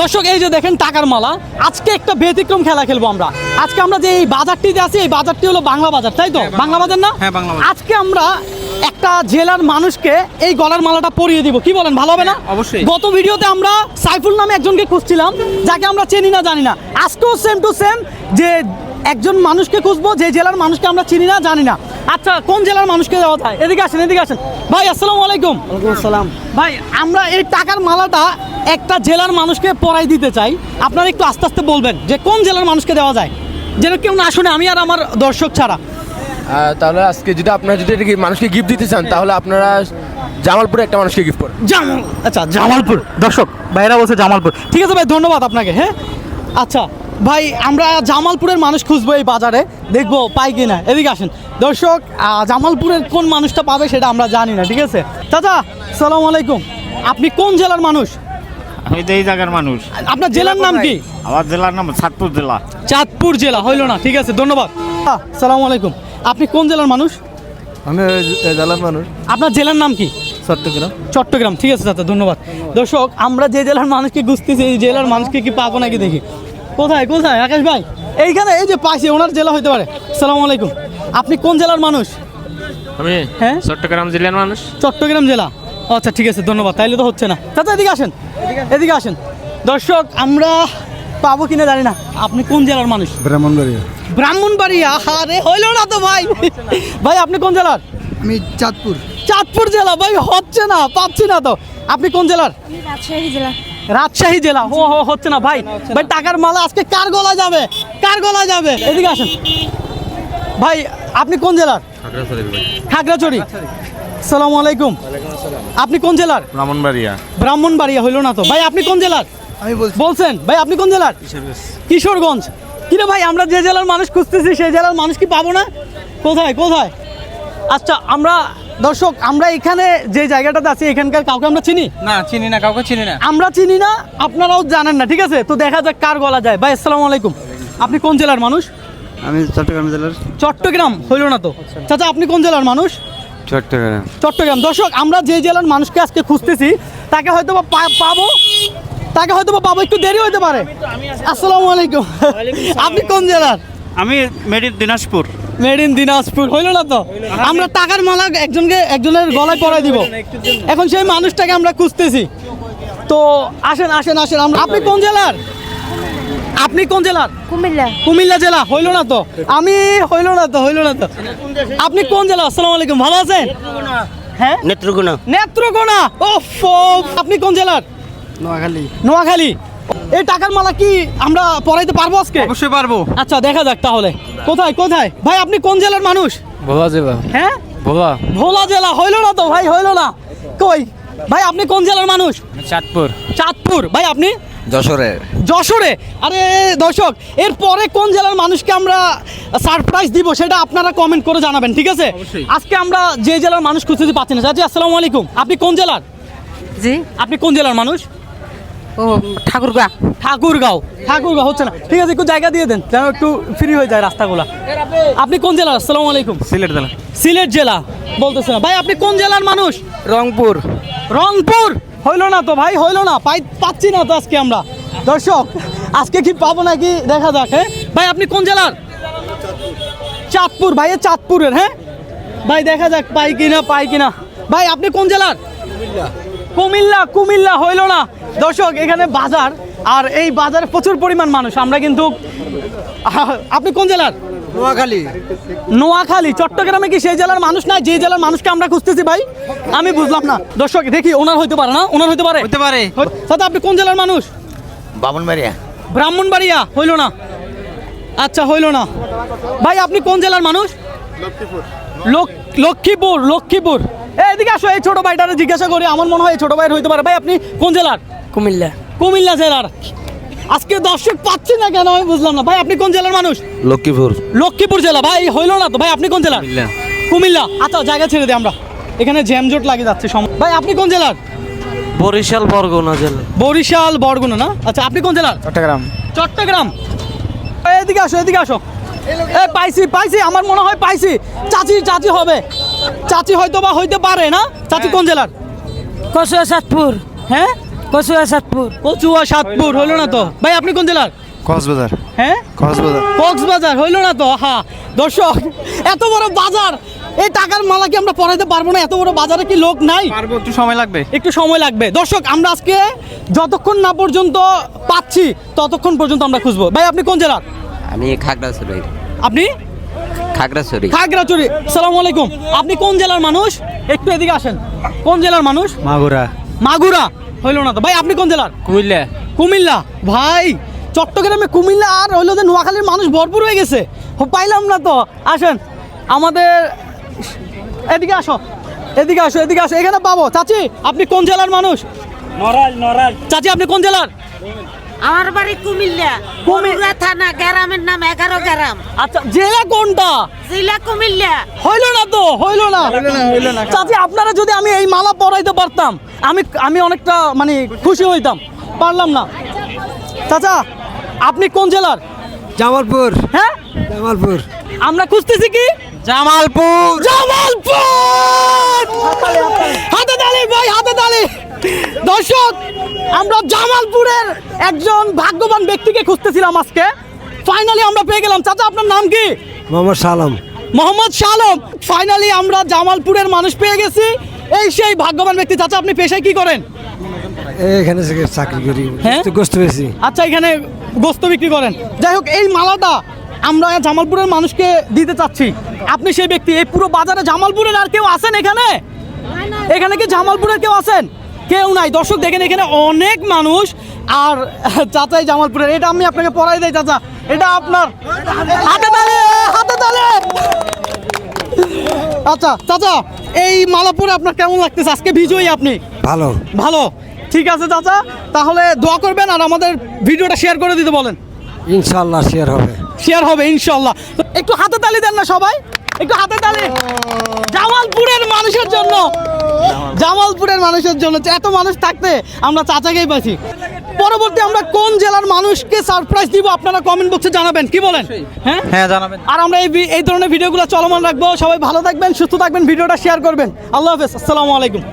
দর্শক এই যে দেখেন টাকার মালা। আজকে একটা ব্যতিক্রম খেলা খেলব আমরা। আজকে আমরা যে এই বাজারটিতে আছি এই বাজারটি হলো বাংলা বাজার তাই তো? বাংলা বাজার না? হ্যাঁ, বাংলা আজকে আমরা একটা জেলার মানুষকে এই গলার মালাটা পরিয়ে দিব। কি বলেন ভালো হবে না? হ্যাঁ, অবশ্যই। গত ভিডিওতে আমরা সাইফুল নামে একজনকে খুঁজছিলাম যাকে আমরা চিনি না জানি না। আজকেও সেম টু সেম যে একজন মানুষকে খুঁজবো যে জেলার মানুষকে আমরা চিনি না জানি না। আচ্ছা কোন জেলার মানুষকে যাওয়া যায়? এদিকে আসেন এদিকে আসেন। ভাই আসসালামু আলাইকুম। সালাম ভাই আমরা এই টাকার মালাটা একটা জেলার মানুষকে পরাই দিতে চাই আপনারা একটু আস্তে আস্তে বলবেন যে কোন জেলার মানুষকে দেওয়া যায়? যেন কেউ না শুনে আমি আর আমার দর্শক ছাড়া। তাহলে আজকে যদি আপনারা যদি এটা মানুষকে গিফট দিতে চান তাহলে আপনারা জামালপুরে একটা মানুষকে গিফট করেন। জামাল আচ্ছা জামালপুর। দর্শক ভাইরা বলছে জামালপুর। ঠিক আছে ভাই ধন্যবাদ আপনাকে হ্যাঁ? আচ্ছা ভাই আমরা জামালপুরের মানুষ খুঁজবো এই বাজারে দেখব পাই কিনা। এদিকে আসেন। দর্শক জামালপুরের কোন মানুষটা পাবে সেটা আমরা জানি না ঠিক আছে? চাচা সালাম আলাইকুম। আপনি কোন জেলার মানুষ? আমি তো এই জায়গার মানুষ। আপনার জেলার নাম কি? আমার জেলার নাম সাতপুর জেলা। চাঁদপুর জেলা হইল না ঠিক আছে ধন্যবাদ। সালাম আলাইকুম। আপনি কোন জেলার মানুষ? আমি জেলার মানুষ। আপনার জেলার নাম কি? চট্টগ্রাম। চট্টগ্রাম ঠিক আছে চাচা ধন্যবাদ। দর্শক আমরা যে জেলার মানুষকে খুঁজতেছি এই জেলার মানুষকে কি পাবো নাকি দেখি। কোথায় কোথায় আকাশ ভাই? এইখানে এই যে পাশে ওনার জেলা হইতে পারে। সালাম আলাইকুম। আপনি কোন জেলার মানুষ? আমি হ্যাঁ? চট্টগ্রাম জেলার মানুষ। চট্টগ্রাম জেলা। আচ্ছা ঠিক আছে ধন্যবাদ। তাইলে তো হচ্ছে না। চাচা এদিকে আসেন। এদিকে আসেন। দর্শক আমরা পাবো কিনা জানি না। আপনি কোন জেলার মানুষ? ব্রাহ্মণবাড়িয়া। ব্রাহ্মণবাড়িয়া? আরে হইল না তো ভাই। ভাই আপনি কোন জেলার? আমি চাঁদপুর। চাঁদপুর জেলা। ভাই হচ্ছে না পাচ্ছি না তো। আপনি কোন জেলার? রাজশাহী জেলা। রাজশাহী জেলা। ও হো হচ্ছে না ভাই। ভাই টাকার মালা আজকে কার গলা যাবে? কার গলা যাবে? এদিকে আসেন। ভাই আপনি কোন জেলার? খাগড়াছড়ি। সালামু আলাইকুম। আপনি কোন জেলার? ব্রাহ্মণবাড়িয়া। ব্রাহ্মণবাড়িয়া হইল না তো। ভাই আপনি কোন জেলার? আমি বলছেন। ভাই আপনি কোন জেলার? কিশোরগঞ্জ। কিরে ভাই আমরা যে জেলার মানুষ খুঁজতেছি সেই জেলার মানুষ কি পাবো না? কোথায় কোথায়? আচ্ছা আমরা দর্শক আমরা এখানে যে জায়গাটাতে আছি এখানকার কাউকে আমরা চিনি? না চিনি না কাউকে চিনি না। আমরা চিনি না আপনারাও জানেন না ঠিক আছে? তো দেখা যাক কার গলা যায়। ভাই আসসালামু আলাইকুম। আপনি কোন জেলার মানুষ? আমি চট্টগ্রাম জেলার। চট্টগ্রাম হইল না তো। চাচা আপনি কোন জেলার মানুষ? চট্টগ্রাম। চট্টগ্রাম। দর্শক আমরা যে জেলার মানুষকে আজকে খুঁজতেছি তাকে হয়তো বা পাবো তাকে হয়তো বা পাবো একটু দেরি হতে পারে। আসসালামু আলাইকুম। আপনি কোন জেলার? আমি মেডির দিনাজপুর। মেড ইন দিনাজপুর হইল না তো? আমরা টাকার মালা একজনকে একজনের গলায় পরাই দিব। এখন সেই মানুষটাকে আমরা খুঁজতেছি। তো আসেন আসেন আসেন আমরা আপনি কোন জেলার? আপনি কোন জেলার? কুমিল্লা। কুমিল্লা জেলা হইল না তো? আমি হইল না তো হইল না তো। আপনি কোন জেলা? আসসালামু আলাইকুম ভালো আছেন? হ্যাঁ? নেত্রকোনা। নেত্রকোনা। ওফ আপনি কোন জেলার? নোয়াখালী। নোয়াখালী। এই টাকার মালা কি আমরা পরাইতে পারব আজকে? অবশ্যই পারব। আচ্ছা দেখা যাক তাহলে। কোথায় কোথায়? ভাই আপনি কোন জেলার মানুষ? ভোলা জেলা। হ্যাঁ? ভোলা। ভোলা জেলা হইল না তো? ভাই হইল না। কই? ভাই আপনি কোন জেলার মানুষ? চাঁদপুর। চাঁদপুর। ভাই আপনি? যশোরে। যশোরে? আরে দর্শক এরপরে কোন জেলার মানুষকে আমরা সারপ্রাইজ দিব সেটা আপনারা কমেন্ট করে জানাবেন ঠিক আছে? আজকে আমরা যে জেলার মানুষ খুঁজতে পাচ্ছি না চাচি আসসালামু আলাইকুম। আপনি কোন জেলার? জি। আপনি কোন জেলার মানুষ? ও ঠাকুরগা। ঠাকুরগাঁও। ঠাকুরগাঁও হচ্ছে না। ঠিক আছে একটু জায়গা দিয়ে দেন যেন একটু ফ্রি হয়ে যায় রাস্তাগুলা। আপনি কোন জেলার? আসসালামু আলাইকুম। সিলেট জেলা। সিলেট জেলা বলতেছে না। ভাই আপনি কোন জেলার মানুষ? রংপুর। রংপুর? হইল না তো ভাই হইল না। পাই পাচ্ছি না তো আজকে আমরা। দর্শক আজকে কি পাবো নাকি দেখা যাক হ্যাঁ? ভাই আপনি কোন জেলার? চাঁদপুর ভাই চাঁদপুরের হ্যাঁ? ভাই দেখা যাক পাই কিনা পাই কিনা। ভাই আপনি কোন জেলার? কুমিল্লা। কুমিল্লা হইল না। দর্শক এখানে বাজার আর এই বাজারে প্রচুর পরিমাণ মানুষ। আমরা কিন্তু আপনি কোন জেলার? নোয়াখালী। নোয়াখালী চট্টগ্রামে কি সেই জেলার মানুষ নাই? যে জেলার মানুষকে আমরা খুঁজতেছি ভাই আমি বুঝলাম না। দর্শক দেখি ওনার হইতে পারে না? ওনার হইতে পারে? হতে পারে। দাদা আপনি কোন জেলার মানুষ? বামনবাড়িয়া। ব্রাহ্মণবাড়িয়া হইল না। আচ্ছা হইল না। ভাই আপনি কোন জেলার মানুষ? লক- লক্ষ্মীপুর লক্ষ্মীপুর। এই, এদিকে আসো এই ছোট ভাইটারে জিজ্ঞাসা করি আমার মনে হয় ছোট ভাইয়ের হইতে পারে। ভাই আপনি কোন জেলার? কুমিল্লা। কুমিল্লা জেলার। আজকে দর্শক পাচ্ছি না কেন আমি বুঝলাম না। ভাই আপনি কোন জেলার মানুষ? লক্ষ্মীপুর। লক্ষ্মীপুর জেলা। ভাই হইল না তো? ভাই আপনি কোন জেলার? কুমিল্লা। আচ্ছা জায়গা ছেড়ে দিই আমরা। এখানে জ্যামজোট লাগে যাচ্ছে সম ভাই আপনি কোন জেলার? বরিশাল বরগুনা জেলা। বরিশাল বরগুনা না? আচ্ছা আপনি কোন জেলার? চট্টগ্রাম। চট্টগ্রাম। এদিকে আসো এদিকে আসো। এ পাইছি পাইছি আমার মনে হয় পাইছি। চাচি চাচি হবে। চাচি হয়তো বা হইতে পারে না? চাচি কোন জেলার? কসুয়া চাঁদপুর হ্যাঁ? কচুয়া সাতপুর। কচুয়া সাতপুর হইল না তো? ভাই আপনি কোন জেলার? কক্সবাজার। হ্যাঁ? কক্সবাজার। কক্সবাজার হইল না তো? হ্যাঁ দর্শক এত বড় বাজার এই টাকার মালা কি আমরা পড়াইতে পারব না এত বড় বাজারে কি লোক নাই? পারব একটু সময় লাগবে। একটু সময় লাগবে। দর্শক আমরা আজকে যতক্ষণ না পর্যন্ত পাচ্ছি ততক্ষণ পর্যন্ত আমরা খুঁজবো। ভাই আপনি কোন জেলার? আমি খাগড়াছড়ি। আপনি? খাগড়াছড়ি। খাগড়াছড়ি। সালাম আলাইকুম। আপনি কোন জেলার মানুষ? একটু এদিকে আসেন। কোন জেলার মানুষ? মাগুরা। মাগুরা। হইল না তো। ভাই আপনি কোন জেলার? কুমিল্লা। কুমিল্লা। ভাই চট্টগ্রামে কুমিল্লা আর হইল যে নোয়াখালীর মানুষ ভরপুর হয়ে গেছে। ও, পাইলাম না তো। আসেন আমাদের এদিকে আসো এদিকে আসো এদিকে আসো। এখানে পাবো। চাচি আপনি কোন জেলার মানুষ? চাচি আপনি কোন জেলার? আমার বাড়ি কুমিল্লা বরুড়া থানা গ্রামের নাম আচ্ছা জেলা কোনটা? জেলা কুমিল্লা। হইল না তো? হইল না? চাচি আপনারা যদি আমি এই মালা পরাইতে পারতাম আমি আমি অনেকটা মানে খুশি হইতাম। পারলাম না। চাচা আপনি কোন জেলার? জামালপুর। হ্যাঁ? জামালপুর। আমরা খুঁজতেছি কি? জামালপুর। জামালপুর! হাতে তালি ভাই হাতে তালি। দর্শক আমরা জামালপুরের একজন ভাগ্যবান ব্যক্তিকে খুঁজতেছিলাম আজকে। ফাইনালি আমরা পেয়ে গেলাম। চাচা আপনার নাম কি? মোহাম্মদ সালাম। মোহাম্মদ শালম ফাইনালি আমরা জামালপুরের মানুষ পেয়ে গেছি। এই সেই ভাগ্যবান ব্যক্তি। চাচা আপনি পেশায় কি করেন? এখানে থেকে চাকরি করি হ্যাঁ? তো গোস্ত পেয়েছি আচ্ছা এখানে গোস্ত বিক্রি করেন। যাই হোক এই মালাটা আমরা জামালপুরের মানুষকে দিতে চাচ্ছি। আপনি সেই ব্যক্তি এই পুরো বাজারে জামালপুরের আর কেউ আছেন এখানে? এখানে কি জামালপুরের কেউ আছেন? কেউ নাই। দর্শক দেখেন এখানে অনেক মানুষ আর চাচাই জামালপুরের এটা আমি আপনাকে পড়াই দেয় চাচা। এটা আপনার হাতে তালে হাতে তালে। আচ্ছা চাচা এই মালাপুরে আপনার কেমন লাগতেছে? আজকে বিজয়ী আপনি। ভালো। ভালো। ঠিক আছে চাচা তাহলে দোয়া করবেন আর আমাদের ভিডিওটা শেয়ার করে দিতে বলেন। ইনশাল্লাহ শেয়ার হবে। শেয়ার হবে ইনশাল্লাহ একটু হাতে তালি দেন না সবাই? একটু হাতে তালি। জামালপুরের মানুষের জন্য। জামালপুরের মানুষের জন্য এত মানুষ থাকতে আমরা চাচাকেই পাচ্ছি পরবর্তী আমরা কোন জেলার মানুষকে সারপ্রাইজ দিব আপনারা কমেন্ট বক্সে জানাবেন। কি বলেন? হ্যাঁ? হ্যাঁ জানাবেন। আর আমরা এই এই ধরনের ভিডিওগুলো চলমান রাখব। সবাই ভালো থাকবেন সুস্থ থাকবেন ভিডিওটা শেয়ার করবেন। আল্লাহ হাফেজ। আসসালামু আলাইকুম।